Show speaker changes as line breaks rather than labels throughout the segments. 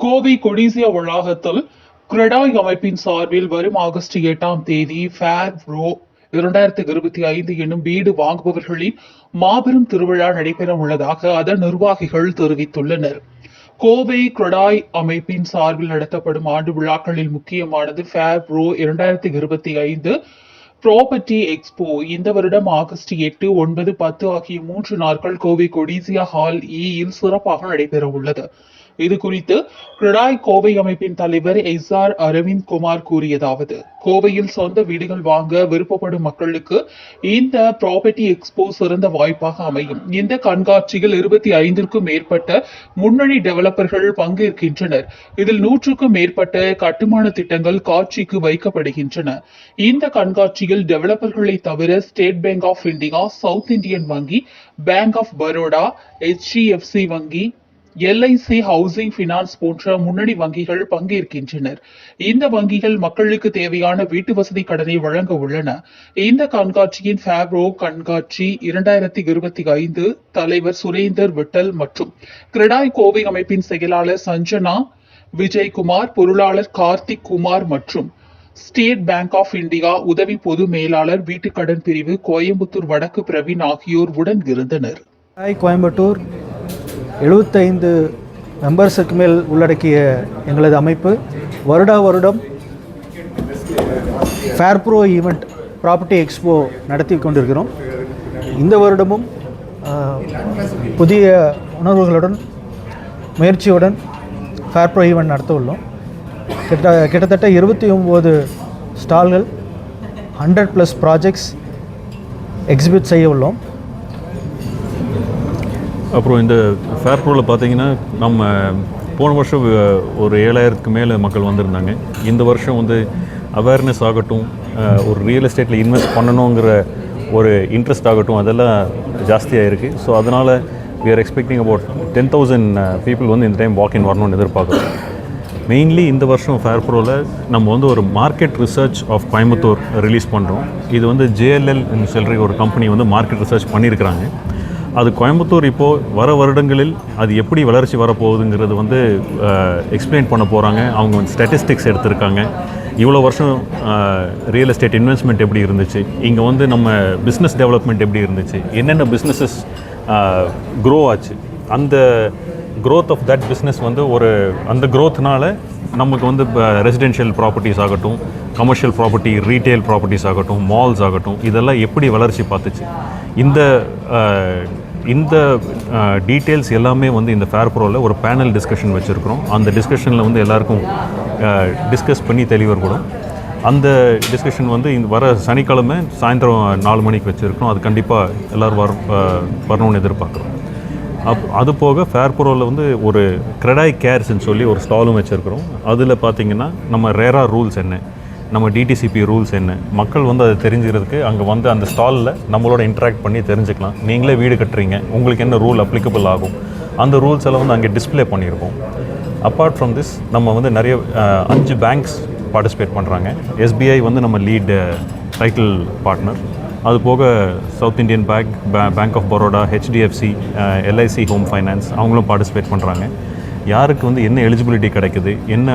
கோவை கொடிசியா வளாகத்தில் கிரெடாய் அமைப்பின் சார்பில் வரும் ஆகஸ்ட் எட்டாம் தேதி ஃபேர் ரோ இரண்டாயிரத்தி இருபத்தி ஐந்து என்னும் வீடு வாங்குபவர்களின் மாபெரும் திருவிழா நடைபெற உள்ளதாக அதன் நிர்வாகிகள் தெரிவித்துள்ளனர். கோவை கிரடாய் அமைப்பின் சார்பில் நடத்தப்படும் ஆண்டு விழாக்களில் முக்கியமானது ஃபேர் ரோ இரண்டாயிரத்தி இருபத்தி ஐந்து ப்ராப்பர்ட்டி எக்ஸ்போ இந்த வருடம் ஆகஸ்ட் எட்டு ஒன்பது பத்து ஆகிய மூன்று நாட்கள் கோவை கொடிசியா ஹால் ஈயில் e சிறப்பாக நடைபெற உள்ளது. இது குறித்து கிரடாய் கோவை அமைப்பின் தலைவர் எஸ் ஆர் அரவிந்த் குமார் கூறியதாவது கோவையில் சொந்த வீடுகள் வாங்க விருப்பப்படும் மக்களுக்கு இந்த ப்ராப்பர்ட்டி எக்ஸ்போ சிறந்த வாய்ப்பாக அமையும். இந்த கண்காட்சியில் இருபத்தி ஐந்திற்கும் மேற்பட்ட முன்னணி டெவலப்பர்கள் பங்கேற்கின்றனர். இதில் நூற்றுக்கும் மேற்பட்ட கட்டுமான திட்டங்கள் காட்சிக்கு வைக்கப்படுகின்றன. இந்த கண்காட்சியில் டெவலப்பர்களை தவிர State Bank of India South Indian வங்கி பேங்க் ஆஃப் பரோடா எச்டிஎஃப்சி வங்கி எல்ஐசி ஹவுசிங் பினான்ஸ் போன்ற முன்னணி வங்கிகள் பங்கேற்கின்றனர். இந்த வங்கிகள் மக்களுக்கு தேவையான வீட்டு வசதி கடனை வழங்க உள்ளன. இந்த கண்காட்சியின் ஃபேப்ரோ கண்காட்சி இரண்டாயிரத்தி இருபத்தி ஐந்து தலைவர் சுரேந்தர் விட்டல் மற்றும் கிரடாய் கோவை அமைப்பின் செயலாளர் சஞ்சனா விஜய்குமார் பொருளாளர் கார்த்திக் குமார் மற்றும் ஸ்டேட் பேங்க் ஆஃப் இந்தியா உதவி பொது மேலாளர் வீட்டுக்கடன் பிரிவு கோயம்புத்தூர் வடக்கு பிரவீன் ஆகியோர் உடன் இருந்தனர்.
கோயம்புத்தூர் எழுபத்தைந்து மெம்பர்ஸுக்கு மேல் உள்ளடக்கிய எங்களது அமைப்பு வருடா வருடம் fair pro event property expo நடத்தி கொண்டிருக்கிறோம். இந்த வருடமும் புதிய உணர்வுகளுடன் முயற்சியுடன் ஃபேர் ப்ரோ ஈவெண்ட் நடத்த உள்ளோம். கிட்ட கிட்டத்தட்ட இருபத்தி ஒம்பது ஸ்டால்கள் ஹண்ட்ரட் ப்ளஸ் ப்ராஜெக்ட்ஸ் எக்ஸிபிட் செய்ய உள்ளோம்.
அப்புறம் இந்த ஃபேர் ப்ரோவில் பார்த்தீங்கன்னா நம்ம போன வருஷம் ஒரு ஏழாயிரத்துக்கு மேலே மக்கள் வந்திருந்தாங்க. இந்த வருஷம் வந்து அவேர்னஸ் ஆகட்டும் ஒரு ரியல் எஸ்டேட்டில் இன்வெஸ்ட் பண்ணணுங்கிற ஒரு இன்ட்ரெஸ்ட் ஆகட்டும் அதெல்லாம் ஜாஸ்தியாக இருக்குது ஸோ அதனால் we are expecting about ten thousand people வந்து இந்த டைம் வாக்கின் வரணும்னு எதிர்பார்க்குறோம். மெயின்லி இந்த வருஷம் ஃபேர் ப்ரோவில் நம்ம வந்து ஒரு market research of Coimbatore release பண்ணுறோம் இது வந்து ஜேஎல்எல் சொல்கிற ஒரு கம்பெனி வந்து மார்க்கெட் ரிசர்ச் பண்ணியிருக்கிறாங்க அது கோயம்புத்தூர் இப்போது வர வருடங்களில் அது எப்படி வளர்ச்சி வரப்போகுதுங்கிறது வந்து எக்ஸ்பிளைன் பண்ண போகிறாங்க அவங்க வந்து ஸ்டாட்டிஸ்டிக்ஸ் எடுத்திருக்காங்க. இவ்வளோ வருஷம் ரியல் எஸ்டேட் இன்வெஸ்ட்மெண்ட் எப்படி இருந்துச்சு? இங்கே வந்து நம்ம பிஸ்னஸ் டெவலப்மெண்ட் எப்படி இருந்துச்சு? என்னென்ன பிஸ்னஸஸ் க்ரோ ஆச்சு? அந்த க்ரோத் ஆஃப் தட் பிஸ்னஸ் வந்து ஒரு அந்த க்ரோத்னால நமக்கு வந்து இப்போ ரெசிடென்ஷியல் ப்ராப்பர்ட்டிஸ் ஆகட்டும் கமர்ஷியல் ப்ராப்பர்ட்டி ரீட்டைல் ப்ராப்பர்ட்டிஸ் ஆகட்டும் மால்ஸ் ஆகட்டும் இதெல்லாம் எப்படி வளர்ச்சி பார்த்துச்சு? இந்த இந்த டீட்டெயில்ஸ் எல்லாமே வந்து இந்த ஃபேர் ப்ரோவில் ஒரு பேனல் டிஸ்கஷன் வச்சுருக்கிறோம். அந்த டிஸ்கஷனில் வந்து எல்லாருக்கும் டிஸ்கஸ் பண்ணி தெளிவர் கூடும் அந்த டிஸ்கஷன் வந்து இந்த வர சனிக்கிழமை சாயந்தரம் நாலு மணிக்கு வச்சுருக்கோம் அது கண்டிப்பாக எல்லோரும் வர வரணும்னு எதிர்பார்க்குறோம். அப் அது போக ஃபேர் ப்ரோவில் வந்து ஒரு கிரெடாய் கேர்ஸ்ன்னு சொல்லி ஒரு ஸ்டாலும் வச்சுருக்குறோம். அதில் பார்த்தீங்கன்னா நம்ம ரேரா ரூல்ஸ் என்ன? நம்ம டிடிசிபி ரூல்ஸ் என்ன? மக்கள் வந்து அதை தெரிஞ்சுக்கிறதுக்கு அங்கே வந்து அந்த ஸ்டாலில் நம்மளோட இன்ட்ராக்ட் பண்ணி தெரிஞ்சுக்கலாம். நீங்களே வீடு கட்டுறீங்க. உங்களுக்கு என்ன ரூல் அப்ளிகபிள் ஆகும்? அந்த ரூல்ஸ் எல்லாம் வந்து அங்கே டிஸ்ப்ளே பண்ணியிருக்கோம். அப்பார்ட் ஃப்ரம் திஸ் நம்ம வந்து நிறைய அஞ்சு பேங்க்ஸ் பார்ட்டிசிபேட் பண்ணுறாங்க எஸ்பிஐ வந்து நம்ம லீடு சைக்கிள் பார்ட்னர் அது போக South Indian bank bank of Baroda HDFC LIC home finance அவங்களும் பார்ட்டிசிபேட் பண்ணுறாங்க யாருக்கு வந்து என்ன எலிஜிபிலிட்டி கிடைக்குது என்ன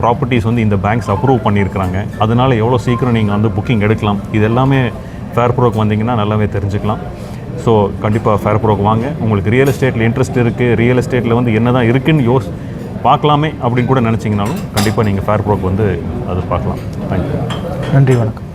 ப்ராப்பர்ட்டிஸ் வந்து இந்த பேங்க்ஸ் அப்ரூவ் பண்ணியிருக்கிறாங்க அதனால் எவ்வளோ சீக்கிரம் நீங்கள் வந்து புக்கிங் எடுக்கலாம். இது எல்லாமே ஃபேர் ப்ரோக்கு வந்தீங்கன்னா நல்லாவே தெரிஞ்சுக்கலாம். ஸோ கண்டிப்பாக ஃபேர் ப்ரோக்கு வாங்க. உங்களுக்கு ரியல் எஸ்டேட்டில் இன்ட்ரெஸ்ட் இருக்குது ரியல் எஸ்டேட்டில் வந்து என்ன தான் இருக்குன்னு யோஸ் பார்க்கலாமே அப்படின்னு கூட நினச்சிங்கனாலும் கண்டிப்பாக நீங்கள் ஃபேர் ப்ரோக்கு வந்து அது பார்க்கலாம். தேங்க்யூ
நன்றி வணக்கம்.